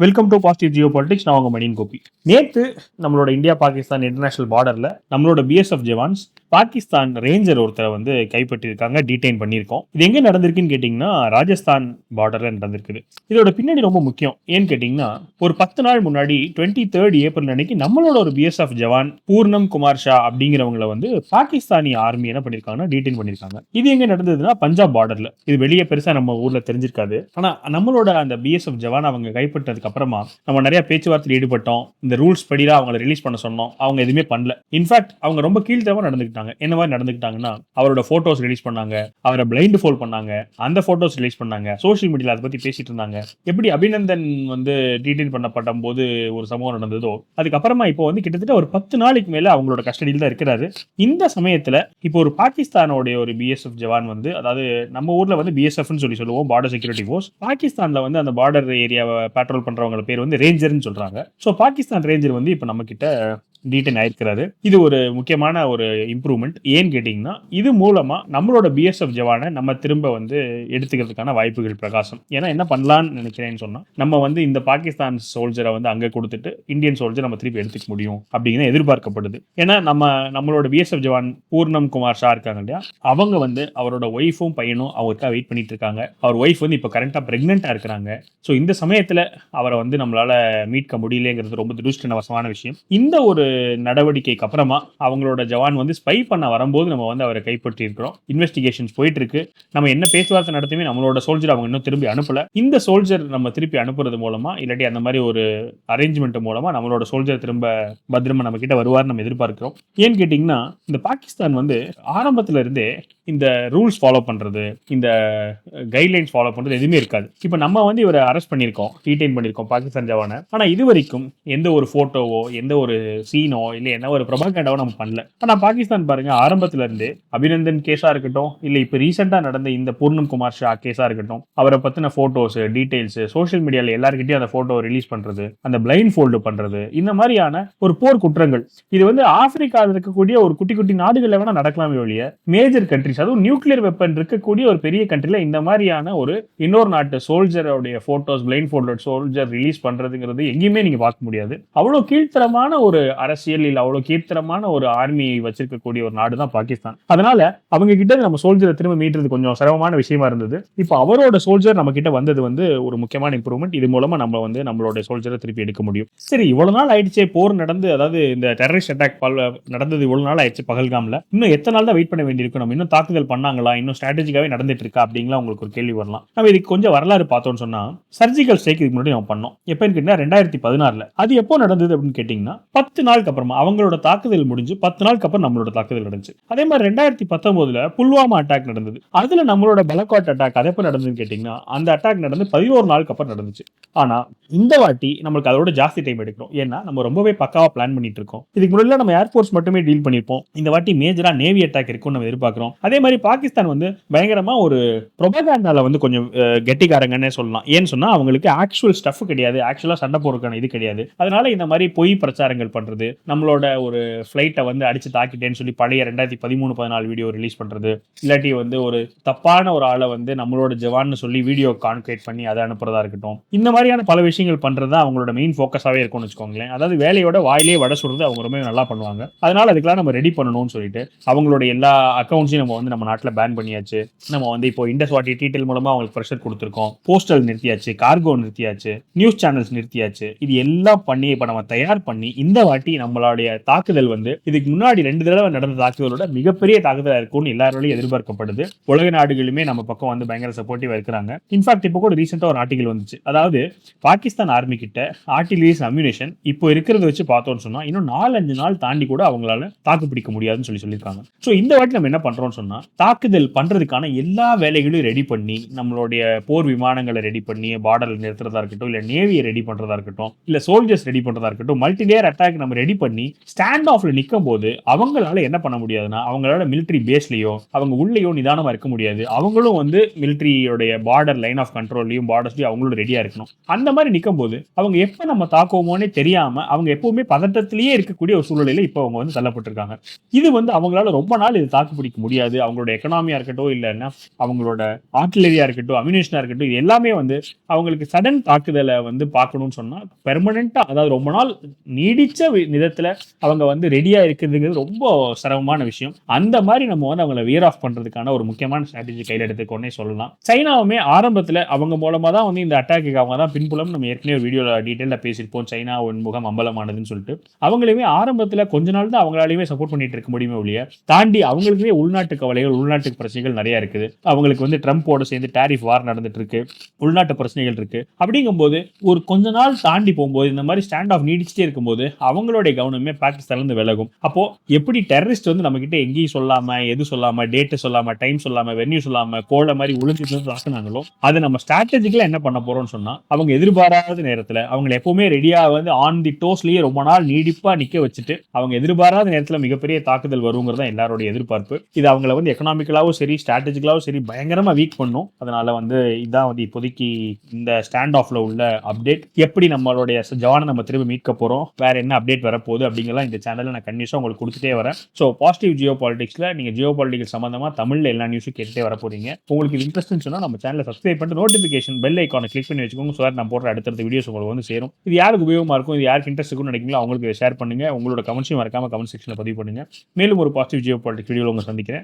Welcome to positive geopolitics நான் உங்கள் மணியன் கோபி. நேற்று நம்மளோட இந்தியா பாகிஸ்தான் இன்டர்நேஷனல் பார்டரில் நம்மளோட பிஎஸ்எஃப் ஜவான்ஸ் பாகிஸ்தான் ரேஞ்சர் ஒருத்தரை வந்து கைப்பற்றியிருக்காங்க டீடைன் பண்ணியிருக்கோம். இது எங்கே நடந்திருக்குன்னு கேட்டிங்கன்னா ராஜஸ்தான் பார்டரில் நடந்திருக்குது. இதோட பின்னாடி ரொம்ப முக்கியம் ஏன்னு கேட்டிங்கன்னா ஒரு பத்து நாள் முன்னாடி டுவெண்ட்டி தேர்ட் ஏப்ரல் அன்னைக்கு நம்மளோட ஒரு பிஎஸ்எஃப் ஜவான் பூர்ணம் குமார் ஷா அப்படிங்கிறவங்கள வந்து பாகிஸ்தானி ஆர்மி என்ன பண்ணியிருக்காங்கன்னா டீடைன் பண்ணியிருக்காங்க. இது எங்கே நடந்ததுன்னா பஞ்சாப் பார்டரில் இது வெளியே பெருசாக நம்ம ஊரில் தெரிஞ்சிருக்காது. ஆனால் நம்மளோட அந்த பிஎஸ்எஃப் ஜவான் அவங்க கைப்பற்றதுக்கு அப்புறமா நம்ம நிறைய பேச்சுவார்த்தையில் ஈடுபட்டோம். இந்த ரூல்ஸ் படிதான் அவங்கள ரிலீஸ் பண்ண சொன்னோம். அவங்க எதுவுமே பண்ணல. இன்ஃபேக்ட் அவங்க ரொம்ப கீழ்த்தரமா நடந்துக்கிட்டாங்க. என்ன மாதிரி நடந்துக்கிட்டாங்கன்னா அவரோட போட்டோஸ் ரிலீஸ் பண்ணாங்க. அவரை பிளைண்ட் ஃபோல் பண்ணாங்க. அந்த போட்டோஸ் ரிலீஸ் பண்ணாங்க. சோஷியல் மீடியாவில் அதை பத்தி பேசிட்டு இருந்தாங்க. எப்படி அபிநந்தன் வந்து டீடைல் பண்ணப்பட்ட போது ஒரு சம்பவம் நடந்ததோ அதுக்கப்புறமா இப்போ வந்து கிட்டத்தட்ட ஒரு பத்து நாளைக்கு மேல அவங்களோட கஸ்டடியில் தான் இருக்கிறாரு. இந்த சமயத்துல இப்போ ஒரு பாகிஸ்தானோடைய ஒரு பிஎஸ்எஃப் ஜவான் வந்து அதாவது நம்ம ஊர்ல வந்து பிஎஸ்எஃப்னு சொல்லி சொல்லுவோம் பார்டர் செக்யூரிட்டி ஃபோர்ஸ் பாகிஸ்தான்ல வந்து அந்த பார்டர் ஏரியாவை பேட்ரோல் பண்ணுறவங்க பேர் வந்து ரேஞ்சர்னு சொல்றாங்க. ஸோ பாகிஸ்தான் ரேஞ்சர் வந்து இப்போ நம்ம கிட்ட டீடைன் ஆயிருக்கிறாரு. இது ஒரு முக்கியமான ஒரு இம்ப்ரூவ்மெண்ட் ஏன்னு கேட்டிங்கன்னா இது மூலமா நம்மளோட பிஎஸ்எஃப் ஜவானை நம்ம திரும்ப வந்து எடுத்துக்கிறதுக்கான வாய்ப்புகள் பிரகாசம். ஏன்னா என்ன பண்ணலாம்னு நினைக்கிறேன்னு சொன்னா நம்ம வந்து இந்த பாகிஸ்தான் சோல்ஜரை வந்து அங்கே கொடுத்துட்டு இந்தியன் சோல்ஜர் நம்ம திருப்பி எடுத்துக்க முடியும் அப்படிங்கிற எதிர்பார்க்கப்படுது. ஏன்னா நம்ம நம்மளோட பிஎஸ்எஃப் ஜவான் பூர்ணம் குமார் ஷா இருக்காங்க இல்லையா? அவங்க வந்து அவரோட ஒய்ஃபும் பையனும் அவருக்காக வெயிட் பண்ணிட்டு இருக்காங்க. அவர் ஒய்ஃப் வந்து இப்போ கரண்டாக ப்ரெக்னெண்ட்டாக இருக்கிறாங்க. ஸோ இந்த சமயத்தில் அவரை வந்து நம்மளால மீட்க முடியலங்கிறது ரொம்ப துருஷ்டவசமான விஷயம். இந்த ஒரு நடவடிக்கைக்கு அப்புறமா அவங்களோட ஜவான் வந்து ஸ்பை பண்ண வரும்போது நம்ம வந்து அவரை கைப்பற்றி இருக்கிறோம் இன்வெஸ்டிகேஷன்ஸ் போயிட்டு இருக்கு நம்ம என்ன பேச்சுவார்த்தை நடத்தியுமே நம்மளோட சோல்ஜர் அவங்க இன்னும் திரும்பி அனுப்பல. இந்த சோல்ஜர் நம்ம திருப்பி அனுப்புறது மூலமா இல்லாட்டி அந்த மாதிரி ஒரு அரேஞ்ச்மெண்ட் மூலமா நம்மளோட சோல்ஜர் திரும்ப பத்திரமா நம்ம கிட்ட வருவார் நம்ம எதிர்பார்க்கிறோம். ஏன்னு கேட்டிங்கன்னா இந்த பாகிஸ்தான் வந்து ஆரம்பத்துல இருந்தே இந்த ரூல்ஸ் ஃபாலோ பண்ணுறது இந்த கைட்லைன்ஸ் ஃபாலோ பண்ணுறது எதுவுமே இருக்காது. இப்போ நம்ம வந்து இவரை அரெஸ்ட் பண்ணியிருக்கோம் டீடைன் பண்ணியிருக்கோம் பாகிஸ்தான் ஜவானை. ஆனால் இது வரைக்கும் எந்த ஒரு ஃபோட்டோவோ எந்த ஒரு சீனோ இல்லை என்ன ஒரு பிரபாகண்டாவோ நம்ம பண்ணல. ஆனால் பாகிஸ்தான் பாருங்கள் ஆரம்பத்துலேருந்து அபிநந்தன் கேஸாக இருக்கட்டும் இல்லை இப்போ ரீசெண்டாக நடந்த இந்த பூர்ணம் குமார் ஷா கேஸாக இருக்கட்டும் அவரை பற்றின ஃபோட்டோஸு டீட்டெயில்ஸு சோஷியல் மீடியாவில் எல்லாருக்கிட்டையும் அந்த ஃபோட்டோ ரிலீஸ் பண்ணுறது அந்த பிளைண்ட் ஃபோல்டு பண்ணுறது இந்த மாதிரியான ஒரு போர் குற்றங்கள். இது வந்து ஆப்பிரிக்காவில் இருக்கக்கூடிய ஒரு குட்டி குட்டி நாடுகளில் வேணால் நடக்கலாமே ஒழிய மேஜர் கண்ட்ரிஸ் அதுவும் நியூக்ளியர் வெப்பன் இருக்கக்கூடிய ஒரு பெரிய கண்ட்ரியில் இந்த மாதிரியான ஒரு இன்னொரு நாட்டு சோல்ஜரோடைய photos blind folder soldier release பண்ணுறதுங்கிறது எங்கேயுமே நீங்கள் பார்க்க முடியாது. அவ்வளோ கீழ்த்தரமான ஒரு அரசியல் இல்லை அவ்வளோ கீழ்த்தரமான ஒரு ஆர்மி வச்சிருக்கக்கூடிய ஒரு நாடு தான் பாகிஸ்தான். அதனால அவங்க கிட்ட நம்ம சோல்ஜரை திரும்ப மீட்டுறது கொஞ்சம் சிரமமான விஷயமா இருந்தது. இப்போ அவரோட சோல்ஜர் நம்ம கிட்ட வந்தது வந்து ஒரு முக்கியமான இம்ப்ரூவ்மெண்ட் இது மூலமா நம்ம வந்து நம்மளோட சோல்ஜரை திருப்பி எடுக்க முடியும். சரி இவ்வளவு நாள் ஆயிடுச்சே போர் நடந்து அதாவது இந்த டெரரிஸ்ட் அட்டாக் நடந்தது இவ்வளவு நாள் ஆயிடுச்சு பகல்காம்ல. இன்னும் எத்தனை நாள் தான் வெயிட் பண்ண வேண்டியிருக்கும் நம்ம? இன்னும் தாக்குதல் பண்ணாங்களா? இன்னும் ஸ்ட்ராட்டஜிக்காவே நடந்துட்டு இருக்கா அப்படிங்களா உங்களுக்கு ஒரு கேள்வி வரலாம். நம்ம இதுக்கு கொஞ்சம் வரலாறு பார்த்தோம்னு சொன்னா சர்ஜிக்கல் ஸ்ட்ரைக் இதுக்கு முன்னாடி நம்ம பண்ணோம். எப்போன்னு கேட்டீங்கன்னா ரெண்டாயிரத்தி பதினாறுல. அது எப்போ நடந்தது அப்படின்னு கேட்டீங்கன்னா பத்து நாளுக்கு அப்புறமா அவங்களோட தாக்குதல் முடிஞ்சு பத்து நாளுக்கு அப்புறம் நம்மளோட தாக்குதல் நடந்துச்சு. அதே மாதிரி ரெண்டாயிரத்தி பத்தொன்பதுல புல்வாமா அட்டாக் நடந்தது. அதுல நம்மளோட பலக்காட் அட்டாக் அது எப்போ நடந்ததுன்னு கேட்டீங்கன்னா அந்த அட்டாக் நடந்து பதினோரு நாளுக்கு அப்புறம் நடந்துச்சு. ஆனா இந்த வாட்டி நம்மளுக்கு அதோட ஜாஸ்தி டைம் எடுக்கிறோம். ஏன்னா நம்ம ரொம்பவே பக்காவா பிளான் பண்ணிட்டு இருக்கோம். இதுக்கு முன்னாடி நம்ம ஏர்ஃபோர்ஸ் மட்டுமே டீல் பண்ணிருப்போம் இந்த வாட்டி மேஜரா நேவி அட்டாக் இருக்கும்னு நம்ம எதிர்பார்க்கிறோம். அதே மாதிரி பாகிஸ்தான் வந்து பயங்கரமா ஒரு ப்ரொபகாண்டால வந்து கொஞ்சம் கெட்டிக்காரங்கன்னே சொல்லலாம். ஏன்னு சொன்னா அவங்களுக்கு ஆக்சுவல் ஸ்டஃப் கிடையாது. ஆக்சுவலா சண்டை போறதுக்கான இது கிடையாது. அதனால இந்த மாதிரி பொய் பிரச்சாரங்கள் பண்றது நம்மளோட ஒரு ஃபிளைட்டை வந்து அடிச்சு தாக்கிட்டேன்னு சொல்லி பழைய ரெண்டாயிரத்தி பதிமூணு பதினாலு வீடியோ ரிலீஸ் பண்றது இல்லாட்டி வந்து ஒரு தப்பான ஒரு ஆளை வந்து நம்மளோட ஜவான்னு சொல்லி வீடியோ கான்கிரேட் பண்ணி அதை அனுப்புறதா இருக்கட்டும். இந்த மாதிரியான பல விஷயங்கள் பண்றது தான் அவங்களோட மெயின் ஃபோக்கஸாகவே இருக்கும்னு வச்சுக்கோங்களேன். அதாவது வேலையோட வாயிலே வடை சுடுறது அவங்க ரொம்ப நல்லா பண்ணுவாங்க. அதனால அதுக்கெல்லாம் நம்ம ரெடி பண்ணணும்னு சொல்லிட்டு அவங்களோட எல்லா அக்கௌண்ட்ஸையும் நம்ம வந்து நம்ம நாட்டில் பேன் பண்ணியாச்சு. நம்ம வந்து இப்போ இண்டஸ் வாட்டி டீட்டெயில் மூலமாக அவங்களுக்கு ப்ரெஷர் கொடுத்துருக்கோம். போஸ்டல் நிறுத்தியாச்சு கார்கோ நிறுத்தியாச்சு நியூஸ் சேனல்ஸ் நிறுத்தியாச்சு. இது எல்லாம் பண்ணி இப்போ நம்ம தயார் பண்ணி இந்த வாட்டி நம்மளுடைய தாக்குதல் வந்து இதுக்கு முன்னாடி ரெண்டு தடவை நடந்த தாக்குதலோட மிகப்பெரிய தாக்குதலாக இருக்கும்னு எல்லாராலையும் எதிர்பார்க்கப்படுது உலக நாடுகளுமே நம்ம பக்கம் வந்து பயங்கர சப்போர்ட்டிவாக இருக்கிறாங்க. இன்ஃபேக்ட் இப்போ கூட ரீசெண்டாக ஒரு ஆர்டிகல் வந்துச்சு. அதாவது பாகிஸ்தான் ஆர்மி கிட்ட ஆர்டிலரிஸ் அம்யூனேஷன் இப்போ இருக்கிறத வச்சு பார்த்தோம்னு சொன்னால் இன்னும் நாலஞ்சு நாள் தாண்டி கூட அவங்களால தாக்கு பிடிக்க முடியாதுன்னு சொல்லி சொல்லியிருக்காங்க. ஸோ இந்த வாட்டி நம்ம என்ன பண்ணுறோம்னு சொன்னால் சொன்னா தாக்குதல் பண்றதுக்கான எல்லா வேலைகளையும் ரெடி பண்ணி நம்மளுடைய போர் விமானங்களை ரெடி பண்ணி பார்டர் நிறுத்துறதா இருக்கட்டும் இல்லை நேவியை ரெடி பண்ணுறதா இருக்கட்டும் இல்லை சோல்ஜர்ஸ் ரெடி பண்ணுறதா இருக்கட்டும் மல்டி லேயர் அட்டாக் நம்ம ரெடி பண்ணி ஸ்டாண்ட் ஆஃப்ல நிற்கும் போது அவங்களால என்ன பண்ண முடியாதுன்னா அவங்களால மிலிட்டரி பேஸ்லேயோ அவங்க உள்ளேயோ நிதானமாக இருக்க முடியாது. அவங்களும் வந்து மிலிட்டரியோடைய பார்டர் லைன் ஆஃப் கண்ட்ரோல்லையும் பார்டர்ஸ்லையும் அவங்களும் ரெடியாக இருக்கணும். அந்த மாதிரி நிற்கும் போது அவங்க எப்போ நம்ம தாக்குவோமோனே தெரியாமல் அவங்க எப்பவுமே பதட்டத்திலேயே இருக்கக்கூடிய ஒரு சூழ்நிலையில் இப்போ அவங்க வந்து தள்ளப்பட்டிருக்காங்க. இது வந்து அவங்களால ரொம்ப நாள் இது தாக்கு பிடிக்க முடியாது. அவங்களோட எக்கனாமியா இருக்கட்டும் இல்லைன்னா அவங்களோட ஆர்டிலரியாக இருக்கட்டும் அம்யூனேஷனா இருக்கட்டும் இது எல்லாமே வந்து அவங்களுக்கு சடன் தாக்குதலை வந்து பார்க்கணும்னு சொன்னால் பெர்மனெண்ட்டாக அதாவது ரொம்ப நாள் நீடித்த விதத்தில் அவங்க வந்து ரெடியாக இருக்கிறதுங்கிறது ரொம்ப சிரமமான விஷயம். அந்த மாதிரி நம்ம வந்து அவங்கள வியர் ஆஃப் பண்றதுக்கான ஒரு முக்கியமான ஸ்ட்ராட்டஜி கையில் எடுத்துக்கொண்டே சொல்லலாம். சைனாவுமே ஆரம்பத்தில் அவங்க மூலமாக தான் வந்து இந்த அட்டாக்கு அவங்க தான் பின்புலம் நம்ம ஏற்கனவே ஒரு வீடியோல டீட்டெயிலாக பேசியிருப்போம். சைனா முகம் அம்பலமானதுன்னு சொல்லிட்டு. அவங்களுமே ஆரம்பத்தில் கொஞ்ச நாள் தான் அவங்களாலையுமே சப்போர்ட் பண்ணிட்டு இருக்க முடியுமே ஒழிய தாண்டி அவங்களுக்குமே உள்நாட்டு கவலைகள் உள்நாட்டு பிரச்சனைகள் நிறைய இருக்குது. அவங்களுக்கு வந்து ட்ரம்ப்போட சேர்ந்து டேரிஃப் வார் நடந்துட்டு இருக்கு உள்நாட்டு பிரச்சனைகள் இருக்கு. அப்படிங்கும்போது ஒரு கொஞ்ச நாள் தாண்டி போகும்போது இந்த மாதிரி ஸ்டாண்ட் ஆஃப் நீடிச்சுட்டே இருக்கும்போது அவங்களுடைய கவனமே பாகிஸ்தான்ல விலகும். அப்போ எப்படி டெரரிஸ்ட் வந்து நம்ம கிட்ட எங்கேயும் சொல்லாம எது சொல்லாம டேட்டு சொல்லாம டைம் சொல்லாம வென்யூ சொல்லாம கோலை மாதிரி ஒளிஞ்சு தாக்குனாங்களோ அதை நம்ம ஸ்ட்ராட்டஜிக்கலா என்ன பண்ண போறோம்னு சொன்னா அவங்க எதிர்பாராத நேரத்துல அவங்க எப்பவுமே ரெடியா வந்து ஆன் தி டோஸ்லயே ரொம்ப நாள் நீடிப்பா நிக்க வச்சுட்டு அவங்க எதிர்பாராத நேரத்துல மிகப்பெரிய தாக்குதல் வருங்கிறதா தான் எல்லாரோட எதிர்பார்ப்பு. இது அவங்கள வந்து எக்கனாமிக்கலாகவும் சரி ஸ்ட்ராட்டஜிக்கலாகவும் சரி பயங்கரமாக வீக் பண்ணும். அதனால் வந்து இதான் வந்து இப்போதைக்கு இந்த ஸ்டாண்ட் ஆஃபில் உள்ள அப்டேட் எப்படி நம்மளுடைய ஜவானை நம்ம திரும்ப மீட்க போகிறோம் வேறு என்ன அப்டேட் வரப்போகுது அப்படிங்கலாம் இந்த சேனலில் நான் கண்டிஷாக உங்களுக்கு கொடுத்துட்டே வரேன். ஸோ பாசிட்டிவ் ஜியோ பாலிடிக்ஸ்ல நீங்கள் ஜியோ பாலிட்டிக்ஸ் சம்மந்தமாக தமிழில் எல்லா நியூஸும் கேட்டுட்டே வர உங்களுக்கு இது இன்ட்ரெஸ்ட்னு சொன்னால் நம்ம சேனலை சப்ஸ்கிரைப் பண்ணிட்டு நோட்டிஃபிகேஷன் பெல் ஐக்கானை கிளிக் பண்ணி வச்சுக்கோங்க. ஸோ நான் போடுற அடுத்தடுத்த வீடியோஸ் உங்களுக்கு வந்து சேரும். இது யாருக்கு உபயோகமாக இருக்கும்? இது யாருக்கு இன்ட்ரெஸ்ட் இருக்கும்னு நினைக்கிறீங்களோ அவங்களுக்கு ஷேர் பண்ணுங்கள் உங்களோட கமெண்ட்ஸையும் மறக்காமல் கமெண்ட் செக்ஷனில் பதிவு பண்ணுங்கள் மேலும் ஒரு பாசிட்டிவ் ஜியோ பாலிட்டிக்ஸ் வீடியோவில் உங்களை சந்திக்கிறேன்.